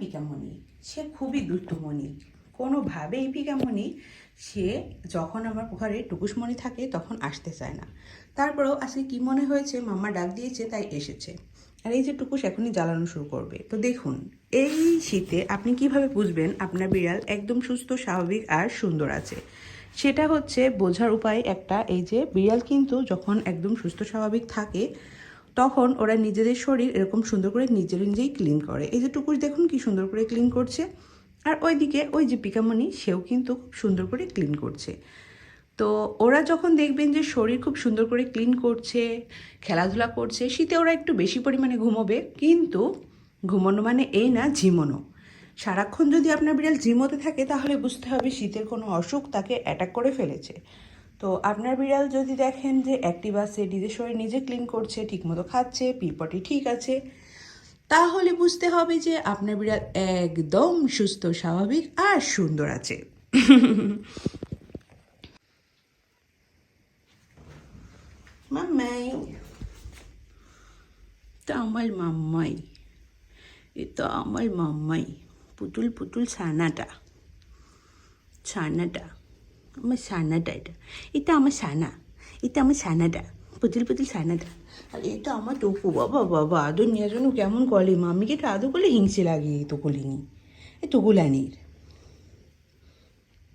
পিকামণি সে খুবই দুষ্টমণি কোনোভাবেই পিকামণি সে যখন আমার ঘরে টুকুসমণি থাকে তখন আসতে চায় না। তারপরেও আজকে কি মনে হয়েছে মাম্মা ডাক দিয়েছে, তাই এসেছে। আর এই যে টুকুস এখনই জ্বালানো শুরু করবে। তো দেখুন, এই শীতে আপনি কীভাবে বুঝবেন আপনার বিড়াল একদম সুস্থ, স্বাভাবিক আর সুন্দর আছে? সেটা হচ্ছে বোঝার উপায় একটা, এই যে বিড়াল কিন্তু যখন একদম সুস্থ, স্বাভাবিক থাকে তখন ওরা নিজেদের শরীর এরকম সুন্দর করে নিজের নিজেই ক্লিন করে। এই যে টুকুস দেখুন কি সুন্দর করে ক্লিন করছে। আর ওইদিকে ওই যে পিকামণি, সেও কিন্তু খুব সুন্দর করে ক্লিন করছে। তো ওরা যখন দেখবেন যে শরীর খুব সুন্দর করে ক্লিন করছে, খেলাধুলা করছে, শীতে ওরা একটু বেশি পরিমাণে ঘুমোবে, কিন্তু ঘুমানো মানে এই না ঝিমোনো। সারাক্ষণ যদি আপনার বিড়াল ঝিমোতে থাকে, তাহলে বুঝতে হবে শীতের কোনো অসুখ তাকে অ্যাটাক করে ফেলেছে। তো আপনার বিড়াল যদি দেখেন যে অ্যাক্টিভ আছে, নিজের শরীর নিজে ক্লিন করছে, ঠিকমতো খাচ্ছে পিপটি ঠিক আছে, তাহলে বুঝতে হবে যে আপনার বিড়াল একদম সুস্থ, স্বাভাবিক আর সুন্দর আছে। মাম্মাই তো আমার মাম্মাই এ তো আমার মাম্মাই, পুতুল পুতুল ছানাটা ছানাটা। আমার ছানাটা এটা এটা আমার ছানা এটা আমার ছানাটা পুতুল পুতুল ছানাটা আর এটা আমার টপু বাবা বাবা আদর নেওয়ার জন্য কেমন কলে মাম্মিকে একটু আদর করলে হিংসে লাগে এই তোকুলিনি এই তোকুলানির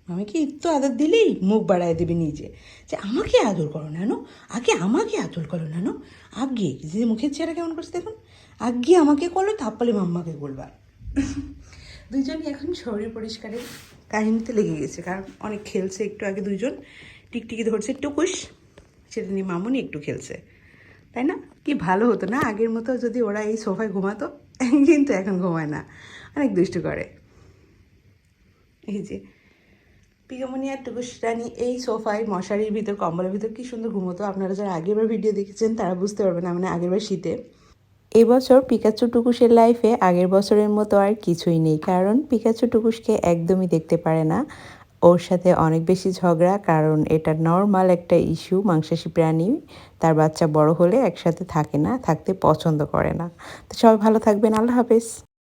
আমাকে একটু আদর দিলেই মুখ বাড়ায় দেবে নিজে যে আমাকে আদর করো নানো আগে আমাকে আদর করো নানো আগে যে মুখের চেহারা কেমন করছে দেখুন আগে আমাকে করল তারপরে মাম্মাকে বলবার দুজনই এখন শরীর পরিষ্কারের কাহিনীতে লেগে গেছে, কারণ অনেক খেলছে একটু আগে দুজন টিকটিকি ধরছে, টুকুস। সেটা নিয়ে মামুনি একটু খেলছে। তাই না? কি ভালো হতো না? আগের মতো যদি ওরা এই সোফায় ঘুমাতো, কিন্তু এখন ঘুমায় না। অনেক দুষ্টু করে। এই যে পিকামনি আর টুকুস রানী এই সোফায় মশারির ভিতর, কম্বলের ভিতর কি সুন্দর ঘুমোতো। আপনারা যারা আগেরবার ভিডিও দেখেছেন, তারা বুঝতে পারবেন মানে আগেরবার শীতে। এবছর পিকাচু টুকুশের লাইফে আগের বছরের মতো আর কিছুই নেই, কারণ পিকাচু টুকুশকে একদমই দেখতে পারে না। ওর সাথে অনেক বেশি ঝগড়া, কারণ এটা নর্মাল একটা ইস্যু মাংসাশী প্রাণী। তার বাচ্চা বড় হলে একসাথে থাকে না, থাকতে পছন্দ করে না। তো সবাই ভালো থাকবেন, আল্লাহ হাফেজ।